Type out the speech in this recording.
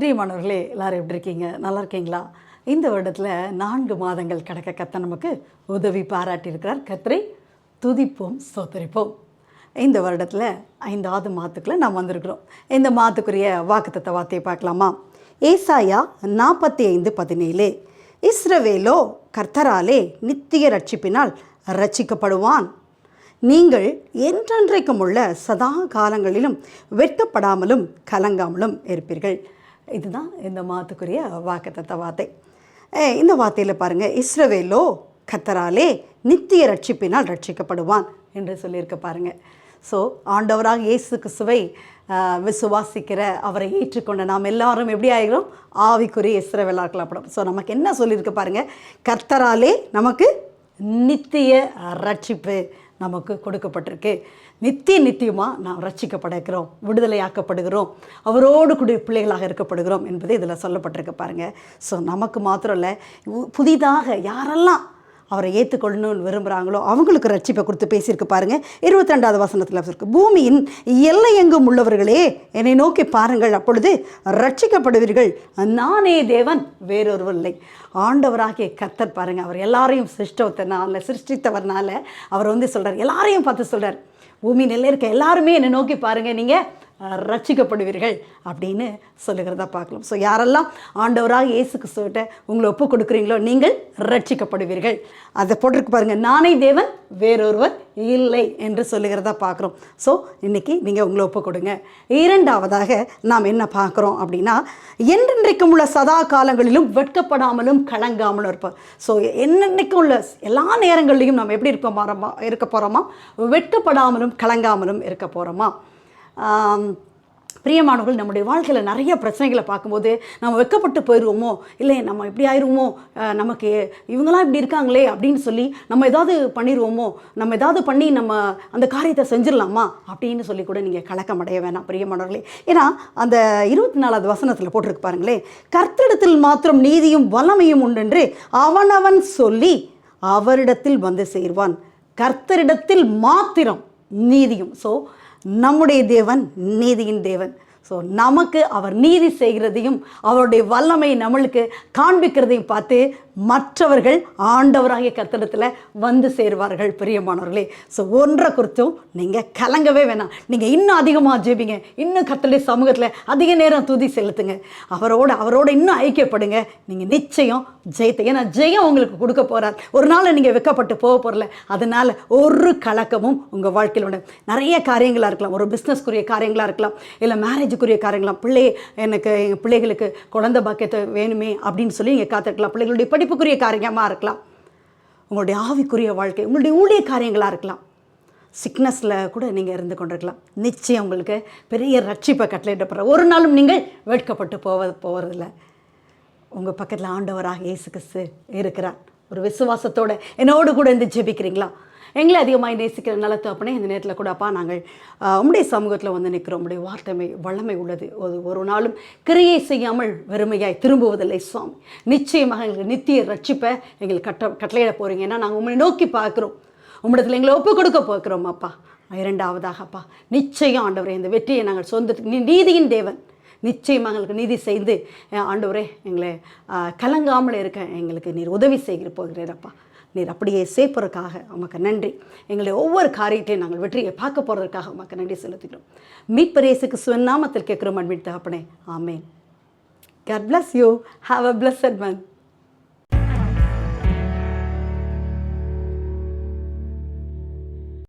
பிரியமானவர்களே எல்லாரும் எப்படி இருக்கீங்க? நல்லா இருக்கீங்களா? இந்த வருடத்தில் நான்கு மாதங்கள் கடக்க கத்த நமக்கு உதவி பாராட்டியிருக்கிறார். கத்தரை துதிப்போம் சோத்தரிப்போம் இந்த வருடத்தில் ஐந்தாவது மாதத்துக்குள்ளே நாம் வந்திருக்கிறோம். இந்த மாதத்துக்குரிய வாக்குத்த வார்த்தையை பார்க்கலாமா? ஏசாயா நாற்பத்தி ஐந்து பதினேழு. இஸ்ரவேலோ கர்த்தராலே நித்திய ரட்சிப்பினால் ரட்சிக்கப்படுவான் நீங்கள் என்றென்றைக்கும் உள்ள சதா காலங்களிலும் வெட்கப்படாமலும் கலங்காமலும் இருப்பீர்கள். இதுதான் இந்த மாத்துக்குரிய வாக்குத்தத்த வார்த்தை. இந்த வார்த்தையில் பாருங்கள் இஸ்ரவேலோ கத்தராலே நித்திய ரட்சிப்பினால் ரட்சிக்கப்படுவான் என்று சொல்லியிருக்க பாருங்கள் ஸோ ஆண்டவராக இயேசு கிறிஸ்துவை விசுவாசிக்கிற அவரை ஏற்றுக்கொண்ட நாம் எல்லாரும் எப்படி ஆகிறோம்? ஆவிக்குரிய இஸ்ரவேலாக ஸோ நமக்கு என்ன சொல்லியிருக்கு பாருங்கள் கர்த்தராலே நமக்கு நித்திய ரட்சிப்பு நமக்கு கொடுக்கப்பட்டிருக்கு. நித்திய நித்தியமாக நாம் ரட்சிக்கப்படுகிறோம் விடுதலையாக்கப்படுகிறோம் அவரோடு கூடிய பிள்ளைகளாக இருக்கப்படுகிறோம் என்பதை இதில் சொல்லப்பட்டிருக்கு பாருங்கள் ஸோ நமக்கு மாத்திரம் இல்லை புதிதாக யாரெல்லாம் அவரை ஏற்றுக்கொள்ளணும்னு விரும்புகிறாங்களோ அவங்களுக்கு ரட்சிப்பை கொடுத்து பேசியிருக்கு பாருங்கள் இருபத்தி ரெண்டாவது வசனத்தில் இருக்கு. பூமியின் எல்லை எங்கும் உள்ளவர்களே என்னை நோக்கி பாருங்கள். அப்பொழுது ரட்சிக்கப்படுவீர்கள். நானே தேவன் வேறொருவர் இல்லை. ஆண்டவராகிய கத்தர் பாருங்கள் அவர் எல்லாரையும் சிருஷ்டத்தினால சிருஷ்டித்தவர்னால அவர் வந்து சொல்கிறார் எல்லாரையும் பார்த்து சொல்கிறார் பூமி நெல்ல இருக்க எல்லாருமே என்னை நோக்கி பாருங்கள் நீங்கள் ரட்சிக்கப்படுவீர்கள் அப்படின்னு சொல்லுகிறதா பார்க்கலாம். ஸோ யாரெல்லாம் ஆண்டவராக இயேசு கிறிஸ்துவிட்ட உங்களை ஒப்பு கொடுக்குறீங்களோ நீங்கள் ரட்சிக்கப்படுவீர்கள். அதை போட்டிருக்கு பாருங்கள் நானே தேவன் வேறொருவர் இல்லை என்று சொல்லுகிறதா பார்க்குறோம். ஸோ இன்றைக்கி நீங்கள் உங்களை ஒப்பு கொடுங்க. இரண்டாவதாக நாம் என்ன பார்க்குறோம் அப்படின்னா என்றென்றைக்கும் உள்ள சதா காலங்களிலும் வெட்கப்படாமலும் கலங்காமலும் இருப்போம். ஸோ என்னென்னைக்கும் உள்ள எல்லா நேரங்களிலையும் நம்ம எப்படி இருக்க போகிறோமா இருக்க போகிறோமா வெட்கப்படாமலும் கலங்காமலும் இருக்க போகிறோமா பிரியமானவர்கள் நம்முடைய வாழ்க்கையில் நிறைய பிரச்சனைகளை பார்க்கும்போது நம்ம வெட்கப்பட்டு போயிடுவோமோ இல்லை நம்ம இப்படி ஆயிடுவோமோ நமக்கு இவங்களாம் இப்படி இருக்காங்களே அப்படின்னு சொல்லி நம்ம ஏதாவது பண்ணிடுவோமோ நம்ம ஏதாவது பண்ணி நம்ம அந்த காரியத்தை செஞ்சிடலாமா? அப்படின்னு சொல்லி கூட நீங்கள் கலக்கம் அடைய வேணாம் பிரியமானவர்களே. ஏன்னா அந்த இருபத்தி நாலாவது வசனத்தில் போட்டிருக்கு பாருங்களே. கர்த்தடத்தில் மாத்திரம் நீதியும் வல்லமையும் உண்டென்று அவனவன் சொல்லி அவரிடத்தில் வந்து சேர்வான். கர்த்தரிடத்தில் மாத்திரம் நீதியும். ஸோ நம்முடைய தேவன் நீதியின் தேவன். ஸோ நமக்கு அவர் நீதி செய்கிறதையும் அவருடைய வல்லமை நம்மளுக்கு காண்பிக்கிறதையும் பார்த்து மற்றவர்கள் ஆண்டவராகிய கத்திடத்தில் வந்து சேருவார்கள் பிரியமானவர்களே. ஸோ ஒன்றை குறித்தும் நீங்கள் கலங்கவே வேணாம். நீங்கள் இன்னும் அதிகமாக ஜெபிங்க. இன்னும் கத்தருடைய சமூகத்தில் அதிக நேரம் துதி செலுத்துங்க. அவரோட அவரோட இன்னும் ஐக்கியப்படுங்க. நீங்கள் நிச்சயம் ஜெயத்தை ஏன்னா ஜெயம் உங்களுக்கு கொடுக்க போகிறார் ஒரு நாள் நீங்கள் வெக்கப்பட்டு போக போகிறல அதனால் ஒரு கலக்கமும் உங்கள் வாழ்க்கையில் உண்டு. நிறைய காரியங்களாக இருக்கலாம். ஒரு பிஸ்னஸ்க்குரிய காரியங்களாக இருக்கலாம். இல்லை மேரேஜுக்குரிய காரியங்களாம் பிள்ளை எனக்கு எங்கள் பிள்ளைகளுக்கு குழந்தை பாக்கியத்தை வேணுமே அப்படின்னு சொல்லி இங்கே காத்திருக்கலாம். பிள்ளைகளுடைய படிப்புக்குரிய காரியமாக இருக்கலாம். உங்களுடைய ஆவிக்குரிய வாழ்க்கை உங்களுடைய ஊழிய காரியங்களாக இருக்கலாம். சிக்னஸில் கூட நீங்கள் இருந்து கொண்டிருக்கலாம். நிச்சயம் உங்களுக்கு பெரிய ரட்சிப்பை கட்டளையிடப்படுற ஒரு நாளும் நீங்கள் வெட்கப்பட்டு போவ போகிறதில்ல உங்கள் பக்கத்தில் ஆண்டவராக இயேசு கிறிஸ்து இருக்கிறார். ஒரு விசுவாசத்தோடு என்னோடு கூட இருந்து ஜெபிக்கிறீங்களா? எங்களை அதிகமாக நேசிக்கிற நலத்து அப்படின்னே இந்த நேரத்தில் கூட அப்பா நாங்கள் உம்முடைய சமூகத்தில் வந்து நிற்கிறோம் உடைய வார்த்தைமை வல்லமை உள்ளது. ஒரு ஒரு நாளும் கிரியை செய்யாமல் வெறுமையாய் திரும்புவதில்லை சுவாமி. நிச்சயமாக எங்களுக்கு நித்திய ரட்சிப்பை எங்களுக்கு கட்ட கட்டளையிட போகிறீங்க ஏன்னா நாங்கள் உங்களை நோக்கி பார்க்குறோம். உம்மிடத்தில் எங்களை ஒப்பு கொடுக்க போகிறோம் அப்பா. இரண்டாவதாக அப்பா நிச்சயம் ஆண்டவரே இந்த வெற்றியை நாங்கள் சொந்த நீ நீதியின் தேவன். நிச்சயமாக எங்களுக்கு நீதி செய்து ஆண்டவரே எங்களை கலங்காமல் இருக்க எங்களுக்கு நீர் உதவி செய்கிற போகிறீரப்பா நீர் அப்படியே சேர்ப்பதற்காக உமக்கு நன்றி எங்களை ஒவ்வொரு காரியத்தையும் நாங்கள் வெற்றியை பார்க்க போகிறதுக்காக உமக்கு நன்றி செலுத்துகிறோம் மீட்பரேசுக்கு சுவநாமத்தில் கேட்குறோம் அட்மிட் தகப்பனே ஆமேன் God bless you. Have a blessed one.